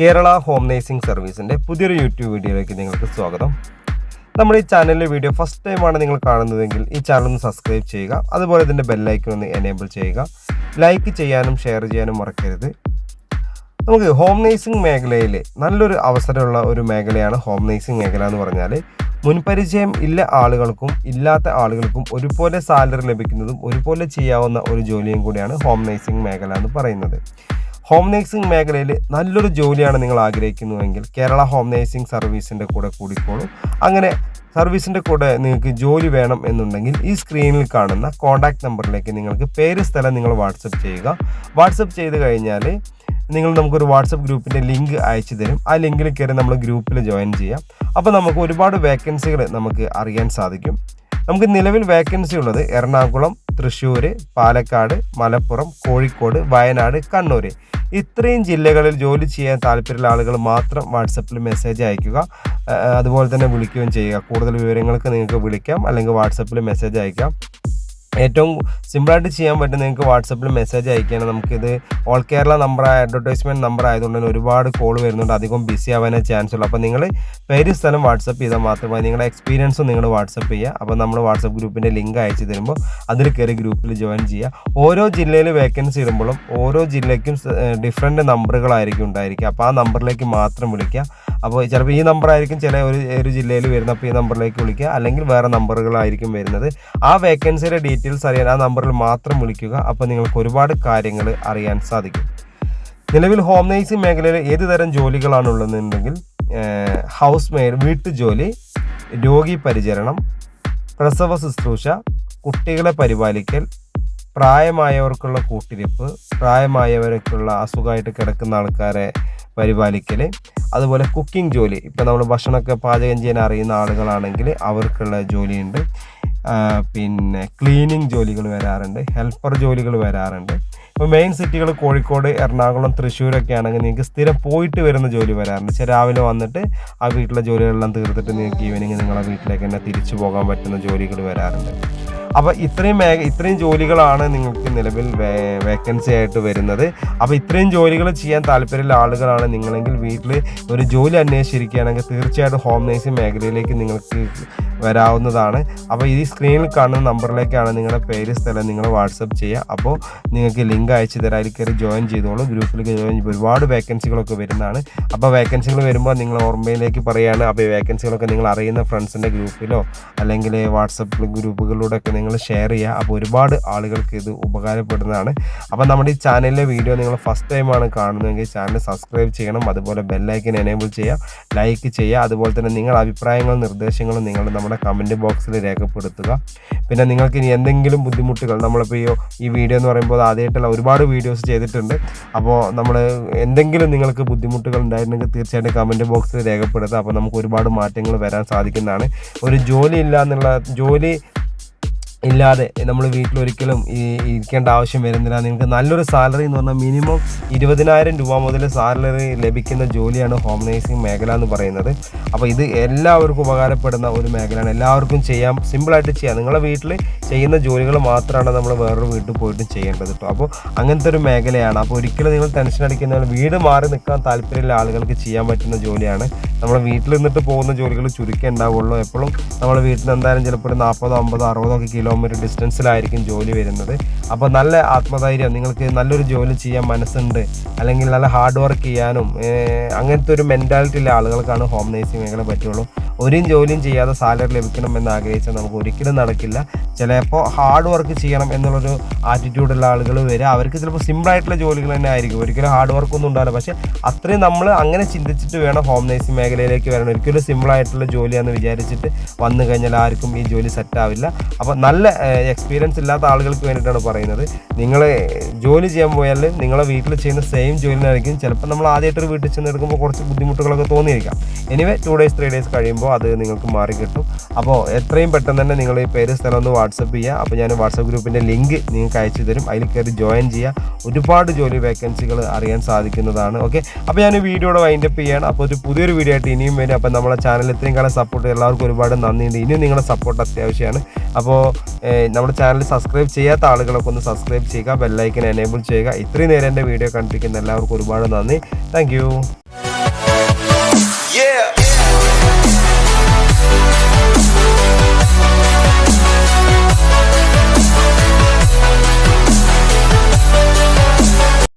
Kerala home nursing സർവീസിന്റെ പുതിയൊരു YouTube വീഡിയോയിലേക്ക് നിങ്ങൾക്ക് സ്വാഗതം. നമ്മൾ ഈ ചാനലിലെ വീഡിയോ ഫസ്റ്റ് ടൈമാണ് നിങ്ങൾ കാണുന്നതെങ്കിൽ ഈ ചാനൽ ഒന്ന് സബ്സ്ക്രൈബ് ചെയ്യുക. അതുപോലെ ഇതിന്റെ ബെല്ലൈക്കൺ ഒന്ന് എനേബിൾ ചെയ്യുക. ലൈക്ക് ചെയ്യാനും ഷെയർ ചെയ്യാനും മറക്കരുത്. നമുക്ക് ഹോം നേഴ്സിംഗ് മേഖലയിൽ നല്ലൊരു അവസരമുള്ള ഒരു മേഖലയാണ് ഹോം നേഴ്സിംഗ് മേഖല എന്ന് പറഞ്ഞാൽ മുൻപരിചയം ഇല്ല ആളുകൾക്കും ഇല്ലാത്ത ആളുകൾക്കും ഒരുപോലെ സാലറി ലഭിക്കുന്നതും ഒരുപോലെ ചെയ്യാവുന്ന ഒരു ജോലിയും കൂടിയാണ് ഹോം നേഴ്സിംഗ് മേഖല എന്ന് പറയുന്നത്. ഹോം നേഴ്സിംഗ് മേഖലയിൽ നല്ലൊരു ജോലിയാണ് നിങ്ങൾ ആഗ്രഹിക്കുന്നുവെങ്കിൽ കേരള ഹോം നേഴ്സിംഗ് സർവീസിന്റെ കൂടെ കൂടിക്കോളും. അങ്ങനെ സർവീസിന്റെ കൂടെ നിങ്ങൾക്ക് ജോലി വേണം എന്നുണ്ടെങ്കിൽ ഈ സ്ക്രീനിൽ കാണുന്ന കോൺടാക്ട് നമ്പറിലേക്ക് നിങ്ങൾക്ക് പേര് സ്ഥലം നിങ്ങൾ വാട്സപ്പ് ചെയ്യുക. വാട്സപ്പ് ചെയ്ത് കഴിഞ്ഞാൽ നിങ്ങൾ നമുക്കൊരു വാട്സപ്പ് ഗ്രൂപ്പിന്റെ ലിങ്ക് അയച്ചു തരും. ആ ലിങ്കിൽ കയറി നമ്മൾ ഗ്രൂപ്പിൽ ജോയിൻ ചെയ്യാം. അപ്പോൾ നമുക്ക് ഒരുപാട് വേക്കൻസികൾ നമുക്ക് അറിയാൻ സാധിക്കും. നമുക്ക് നിലവിൽ വേക്കൻസി ഉള്ളത് എറണാകുളം തൃശ്ശൂർ പാലക്കാട് മലപ്പുറം കോഴിക്കോട് വയനാട് കണ്ണൂർ ഇത്രയും ജില്ലകളിൽ ജോലി ചെയ്യാൻ താല്പര്യമുള്ള ആളുകൾ മാത്രം വാട്സപ്പിൽ മെസ്സേജ് അയക്കുക അതുപോലെ തന്നെ വിളിക്കുകയും ചെയ്യുക. കൂടുതൽ വിവരങ്ങൾക്ക് നിങ്ങൾക്ക് വിളിക്കാം അല്ലെങ്കിൽ വാട്സപ്പിൽ മെസ്സേജ് അയക്കാം ഏറ്റവും സിമ്പിളായിട്ട് ചെയ്യാൻ പറ്റും നിങ്ങൾക്ക് വാട്സപ്പിൽ മെസ്സേജ് അയക്കുകയാണ് നമുക്കിത് all Kerala number advertisement number ആയതുകൊണ്ട് തന്നെ ഒരുപാട് കോൾ വരുന്നുണ്ട്. അധികം ബിസി ആവാനേ ചാൻസ് ഉള്ളൂ. അപ്പോൾ നിങ്ങൾ പേര് സ്ഥലം വാട്സപ്പ് ചെയ്താൽ മാത്രമേ നിങ്ങളുടെ എക്സ്പീരിയൻസും നിങ്ങൾ വാട്സപ്പ് ചെയ്യുക. അപ്പോൾ നമ്മൾ വാട്സപ്പ് ഗ്രൂപ്പിന്റെ ലിങ്ക് അയച്ചു തരുമ്പോൾ അതിൽ കയറി ഗ്രൂപ്പിൽ ജോയിൻ ചെയ്യുക. ഓരോ ജില്ലയിൽ വേക്കൻസി ഇടുമ്പോഴും ഓരോ ജില്ലയ്ക്കും ഡിഫറെന്റ് നമ്പറുകളായിരിക്കും ഉണ്ടായിരിക്കുക. അപ്പോൾ ആ നമ്പറിലേക്ക് മാത്രം വിളിക്കുക. അപ്പോൾ ചിലപ്പോൾ ഈ നമ്പർ ആയിരിക്കും ചില ഒരു ഒരു ജില്ലയിൽ വരുന്ന അപ്പോൾ ഈ നമ്പറിലേക്ക് വിളിക്കുക. അല്ലെങ്കിൽ വേറെ നമ്പറുകളായിരിക്കും വരുന്നത്. ആ വേക്കൻസിയുടെ ഡീറ്റെയിൽസ് അറിയാൻ ആ നമ്പറിൽ മാത്രം വിളിക്കുക. അപ്പോൾ നിങ്ങൾക്ക് ഒരുപാട് കാര്യങ്ങൾ അറിയാൻ സാധിക്കും. നിലവിൽ ഹോം നേഴ്സിംഗ് മേഖലയിൽ ഏത് തരം ജോലികളാണ് ഉള്ളതെന്നുണ്ടെങ്കിൽ ഹൗസ് മെയ്ഡ് വീട്ടുജോലി രോഗി പരിചരണം പ്രസവ ശുശ്രൂഷ കുട്ടികളെ പരിപാലിക്കൽ പ്രായമായവർക്കുള്ള കൂട്ടിരിപ്പ് പ്രായമായവർക്കുള്ള അസുഖമായിട്ട് കിടക്കുന്ന ആൾക്കാരെ പരിപാലിക്കൽ അതുപോലെ കുക്കിംഗ് ജോലി. ഇപ്പോൾ നമ്മൾ ഭക്ഷണമൊക്കെ പാചകം ചെയ്യാൻ അറിയുന്ന ആളുകളാണെങ്കിൽ അവർക്കുള്ള ജോലിയുണ്ട്. പിന്നെ ക്ലീനിങ് ജോലികൾ വരാറുണ്ട്. ഹെൽപ്പർ ജോലികൾ വരാറുണ്ട്. ഇപ്പോൾ മെയിൻ സിറ്റികൾ കോഴിക്കോട് എറണാകുളം തൃശ്ശൂരൊക്കെ ആണെങ്കിൽ നിങ്ങൾക്ക് സ്ഥിരം പോയിട്ട് വരുന്ന ജോലി വരാറുണ്ട്. പക്ഷേ രാവിലെ വന്നിട്ട് ആ വീട്ടിലെ ജോലികളെല്ലാം തീർത്തിട്ട് നിങ്ങൾക്ക് ഈവനിങ് നിങ്ങളെ വീട്ടിലേക്ക് തന്നെ തിരിച്ചു പോകാൻ പറ്റുന്ന ജോലികൾ വരാറുണ്ട്. അപ്പോൾ ഇത്രയും മേ ഇത്രയും ജോലികളാണ് നിങ്ങൾക്ക് നിലവിൽ വേക്കൻസി ആയിട്ട് വരുന്നത്. അപ്പോൾ ഇത്രയും ജോലികൾ ചെയ്യാൻ താല്പര്യമുള്ള ആളുകളാണ് നിങ്ങളെങ്കിൽ വീട്ടിൽ ഒരു ജോലി അന്വേഷിച്ചിരിക്കുകയാണെങ്കിൽ തീർച്ചയായിട്ടും ഹോം നേഴ്സിംഗ് മേഖലയിലേക്ക് നിങ്ങൾക്ക് വരാവുന്നതാണ്. അപ്പോൾ ഈ സ്ക്രീനിൽ കാണുന്ന നമ്പറിലേക്കാണ് നിങ്ങളുടെ പേര് സ്ഥലം നിങ്ങൾ വാട്സപ്പ് ചെയ്യുക. അപ്പോൾ നിങ്ങൾക്ക് ലിങ്ക് അയച്ചു തരാം. അതിൽ കയറി ജോയിൻ ചെയ്തോളൂ. ഗ്രൂപ്പിലേക്ക് ജോയിൻ ചെയ്യുമ്പോൾ ഒരുപാട് വേക്കൻസികളൊക്കെ വരുന്നതാണ്. അപ്പോൾ വേക്കൻസികൾ വരുമ്പോൾ നിങ്ങൾ ഓർമ്മയിലേക്ക് പറയുകയാണ്. അപ്പോൾ വേക്കൻസികളൊക്കെ നിങ്ങൾ അറിയുന്ന ഫ്രണ്ട്സിന്റെ ഗ്രൂപ്പിലോ അല്ലെങ്കിൽ വാട്സപ്പ് ഗ്രൂപ്പുകളിലൂടെ ഒക്കെ നിങ്ങൾ ഷെയർ ചെയ്യുക അപ്പോൾ ഒരുപാട് ആളുകൾക്ക് ഇത് ഉപകാരപ്പെടുന്നതാണ്. അപ്പോൾ നമ്മുടെ ഈ ചാനലിലെ വീഡിയോ നിങ്ങൾ ഫസ്റ്റ് ടൈമാണ് കാണുന്നതെങ്കിൽ ചാനൽ സബ്സ്ക്രൈബ് ചെയ്യണം. അതുപോലെ ബെല്ലൈക്കൻ എനേബിൾ ചെയ്യുക ലൈക്ക് ചെയ്യുക അതുപോലെ തന്നെ നിങ്ങളുടെ അഭിപ്രായങ്ങളും നിർദ്ദേശങ്ങളും നിങ്ങൾ നമ്മുടെ കമന്റ് ബോക്സിൽ രേഖപ്പെടുത്തുക. പിന്നെ നിങ്ങൾക്ക് ഇനി എന്തെങ്കിലും ബുദ്ധിമുട്ടുകൾ നമ്മളിപ്പോൾ ഈ വീഡിയോ എന്ന് പറയുമ്പോൾ ആദ്യമായിട്ടുള്ള ഒരുപാട് വീഡിയോസ് ചെയ്തിട്ടുണ്ട്. അപ്പോൾ നമ്മൾ എന്തെങ്കിലും നിങ്ങൾക്ക് ബുദ്ധിമുട്ടുകൾ ഉണ്ടായിരുന്നെങ്കിൽ തീർച്ചയായിട്ടും കമന്റ് ബോക്സിൽ രേഖപ്പെടുത്തുക. അപ്പോൾ നമുക്ക് ഒരുപാട് മാറ്റങ്ങൾ വരാൻ സാധിക്കുന്നതാണ്. ഒരു ജോലി ഇല്ല എന്നുള്ള ജോലി ഇല്ലാതെ നമ്മൾ വീട്ടിലൊരിക്കലും ഇരിക്കേണ്ട ആവശ്യം വരുന്നില്ല. നിങ്ങൾക്ക് നല്ലൊരു സാലറി എന്ന് പറഞ്ഞാൽ മിനിമം ഇരുപതിനായിരം രൂപ മുതൽ സാലറി ലഭിക്കുന്ന ജോലിയാണ് ഹോം നേഴ്സിംഗ് മേഖല എന്ന് പറയുന്നത്. അപ്പോൾ ഇത് എല്ലാവർക്കും ഉപകാരപ്പെടുന്ന ഒരു മേഖലയാണ്. എല്ലാവർക്കും ചെയ്യാം. സിമ്പിളായിട്ട് ചെയ്യാം. നിങ്ങളുടെ വീട്ടിൽ ചെയ്യുന്ന ജോലികൾ മാത്രമാണ് നമ്മൾ വേറൊരു വീട്ടിൽ പോയിട്ട് ചെയ്യേണ്ടത് കേട്ടോ അപ്പോൾ അങ്ങനത്തെ ഒരു മേഖലയാണ്. അപ്പോൾ ഒരിക്കലും നിങ്ങൾ ടെൻഷൻ അടിക്കുന്ന വീട് മാറി നിൽക്കാൻ താല്പര്യമുള്ള ആളുകൾക്ക് ചെയ്യാൻ പറ്റുന്ന ജോലിയാണ്. നമ്മൾ വീട്ടിൽ നിന്നിട്ട് പോകുന്ന ജോലികൾ ചുരുക്കേ ഉണ്ടാവുള്ളൂ. എപ്പോഴും നമ്മൾ വീട്ടിൽ എന്തായാലും ചിലപ്പോൾ ഒരു നാൽപ്പതോ അമ്പതോ അറുപതോ ഒക്കെ കിലോമീറ്റർ ഡിസ്റ്റൻസിലായിരിക്കും ജോലി വരുന്നത്. അപ്പോൾ നല്ല ആത്മധൈര്യം നിങ്ങൾക്ക് നല്ലൊരു ജോലി ചെയ്യാൻ മനസ്സുണ്ട് അല്ലെങ്കിൽ നല്ല ഹാർഡ് വർക്ക് ചെയ്യാനും അങ്ങനത്തെ ഒരു മെന്റാലിറ്റി ഉള്ള ആളുകൾക്കാണ് ഹോം നേഴ്സിംഗ് മേഖല പറ്റുള്ളൂ. ഒരു ജോലിയും ചെയ്യാതെ സാലറി ലഭിക്കണം എന്ന് ആഗ്രഹിച്ചാൽ നമുക്ക് ഒരിക്കലും നടക്കില്ല. ചിലപ്പോൾ ഹാർഡ് വർക്ക് ചെയ്യണം എന്നുള്ളൊരു ആറ്റിറ്റ്യൂഡുള്ള ആളുകൾ വരിക. അവർക്ക് ചിലപ്പോൾ സിമ്പിളായിട്ടുള്ള ജോലികൾ തന്നെ ആയിരിക്കും. ഒരിക്കലും ഹാർഡ് വർക്ക് ഒന്നും ഉണ്ടാവില്ല. പക്ഷേ അത്രയും നമ്മൾ അങ്ങനെ ചിന്തിച്ചിട്ട് വേണം ഹോം നേഴ്സിംഗ് മേഖലയിലേക്ക് വരണം ഒരിക്കലും സിമ്പിളായിട്ടുള്ള ജോലിയാണെന്ന് വിചാരിച്ചിട്ട് വന്നു കഴിഞ്ഞാൽ ആർക്കും ഈ ജോലി സെറ്റാവില്ല അപ്പോൾ നല്ല എക്സ്പീരിയൻസ് ഇല്ലാത്ത ആളുകൾക്ക് വേണ്ടിയിട്ടാണ് പറയുന്നത്. നിങ്ങൾ ജോലി ചെയ്യാൻ പോയാൽ നിങ്ങളെ വീട്ടിൽ ചെയ്യുന്ന സെയിം ജോലിനായിരിക്കും ചിലപ്പോൾ നമ്മൾ ആദ്യമായിട്ടൊരു വീട്ടിൽ ചെന്ന് എടുക്കുമ്പോൾ കുറച്ച് ബുദ്ധിമുട്ടുകളൊക്കെ തോന്നിയിരിക്കാം. Anyway two days three days കഴിയുമ്പോൾ അത് നിങ്ങൾക്ക് മാറി കിട്ടും. അപ്പോൾ എത്രയും പെട്ടെന്ന് തന്നെ നിങ്ങൾ ഈ പേര് സ്ഥലം ഒന്ന് വാട്സപ്പ് ചെയ്യുക. അപ്പോൾ ഞാൻ വാട്സപ്പ് ഗ്രൂപ്പിന്റെ ലിങ്ക് നിങ്ങൾക്ക് അയച്ചു തരും. അതിൽ കയറി ജോയിൻ ചെയ്യുക. ഒരുപാട് ജോലി വേക്കൻസികൾ അറിയാൻ സാധിക്കുന്നതാണ്. ഓക്കെ? അപ്പോൾ ഞാൻ വീഡിയോയുടെ വൈൻഡപ്പ് ചെയ്യാണ്. അപ്പോൾ ഒരു പുതിയൊരു വീഡിയോ ആയിട്ട് ഇനിയും വരും. അപ്പോൾ നമ്മളെ ചാനൽ ഇത്രയും കാലം സപ്പോർട്ട് എല്ലാവർക്കും ഒരുപാട് നന്ദിയുണ്ട്. ഇനിയും നിങ്ങളുടെ സപ്പോർട്ട് അത്യാവശ്യമാണ്. അപ്പോൾ നമ്മുടെ ചാനൽ സബ്സ്ക്രൈബ് ചെയ്യാത്ത ആളുകളൊക്കെ ഒന്ന് സബ്സ്ക്രൈബ് ചെയ്യുക. ബെല്ലൈക്കൻ എനേബിൾ ചെയ്യുക. ഇത്രയും നേരം എന്റെ വീഡിയോ കണ്ടിരിക്കുന്ന എല്ലാവർക്കും ഒരുപാട് നന്ദി. Thank Yeah.